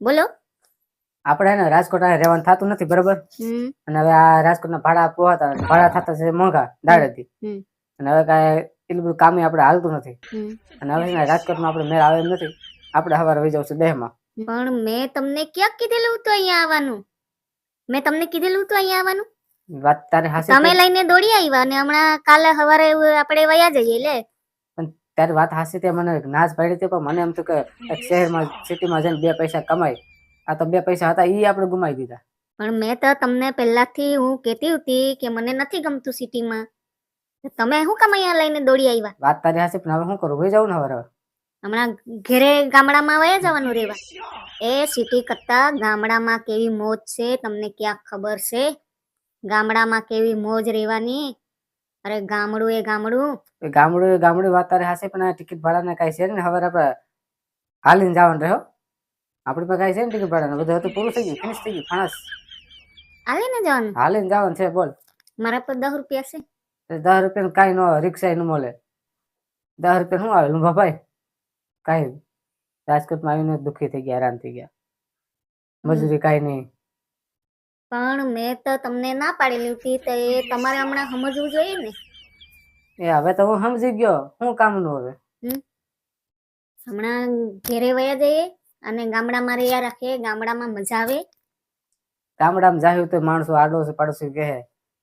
બોલો. આપણે રાજકોટ આ રહેવાનું થતું નથી બરોબર? અને હવે આ રાજકોટના ભાડા પોહાતા ભાડા થતા છે મોંઘા દાડેથી. અને હવે કાંઈ એટલું બધું કામ આપણે હાલતું નથી. અને હવે રાજકોટમાં રાજકોટમાં આપણે મેળ આવે નથી. આપણે સવારે વહી જવું છે દેહમાં. પણ મેં તમને ક્યાં કીધેલું હતું અહીંયા આવવાનું? મેં તમને કીધેલું હતું અહીંયા આવવાનું? વાત તારે હાસે તમે લઈને દોડી આવ્યા અને હમણાં કાલે સવારે આપણે વયા જઈએ લે. ત્યારે વાત હાસી તે મને નાશ પાડી હતી પણ મને એમ થયું કે શહેરમાં સિટીમાં જઈને બે પૈસા કમાય. આ તો બે પૈસા હતા એ આપણે ગુમાવી દીધા. પણ મેં તો તમને પહેલાથી હું કહેતી હતી કે મને નથી ગમતું સિટીમાં. તમે શું કામ અહીંયા લઈને દોડી આવ્યા? વાત તારી હાસી પણ હવે શું કરું? ભાઈ જવું ને હવે હમણાં ઘરે ગામડામાં વયા જવાનું રેવા એ સિટી કરતા ગામડામાં કેવી મોજ છે તમને ક્યાં ખબર છે? ગામડામાં કેવી મોજ રહેવાની? અરે ગામડું એ ગામડું. એ ગામડું એ ગામડું વાત તારે હાસી પણ આ ટિકિટ ભાડાને કાંઈ છે ને હવે આપણે હાલીને જવાનું રહ્યો. આપણી પાસે કાંઈ છે ને ટિકિટ ભાડાને. બધું હતું પૂરું થઈ ગયું ફિનિશ થઈ ગયું ફાણસ હાલે ને જવાનું? હાલીને જવાનું છે બોલ. મારા પર દસ રૂપિયા છે. દસ રૂપિયા કાંઈ ન રિક્ષા ન મળે. દસ રૂપિયા શું આવે? લુંભા ભાઈ? કાંઈ. રાજકોટમાં આવીને દુઃખી થઈ ગયા હેરાન થઈ ગયા. મજૂરી કાંઈ નહીં. પણ મેં તો તમને ના પાડેલી હતી તો એ તમારે હમણાં સમજવું જોઈએ ને. એ હવે તો હું સમજી ગયો. શું કામનું હવે? હમણાં ઘેરે વયા જઈએ અને ગામડામાં રહ્યા રાખીએ ગામડામાં મજા આવે. ગામડામાં જાહ્યું તો માણસો આડોશી પડોશી કહે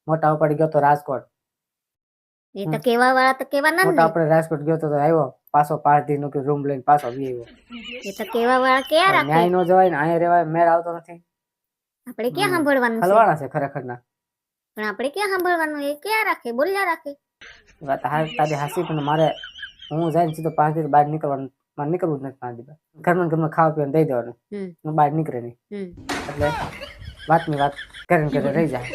મોટા ઉપાડી ગયો તો રાજકોટ. એ તો કેવા વાળા તો કેવા ના. જ મોટા ને આપણે રાજકોટ ગયો તો તો આવ્યો પાછો પાંચ દિન નો રૂમ લઈને પાછો આવી આવ્યો એ તો કેવા વાળા ક્યાં રાખે? ન્યાય નો જવાય ને અહીંયા રહેવાય મેળ આવતો નથી. આપણે ક્યાં સાંભળવાનું છે? હલવાના છે ખરેખર ના પણ આપણે ક્યાં સાંભળવાનું એ ક્યાં રાખે? બોલ્યા રાખે. વાત હા તારી હાસી પણ મારે હું જાય ને સીધો પાંચ દિવસ બહાર નીકળવાનું મારે નીકળવું જ નથી પાંચ દિવસ. ઘરમાં ઘરમાં ખાવા પીવાનું દઈ દેવાનું. હું બહાર નીકળે નહીં. એટલે વાતની વાત કરીને કરે રહી જાય.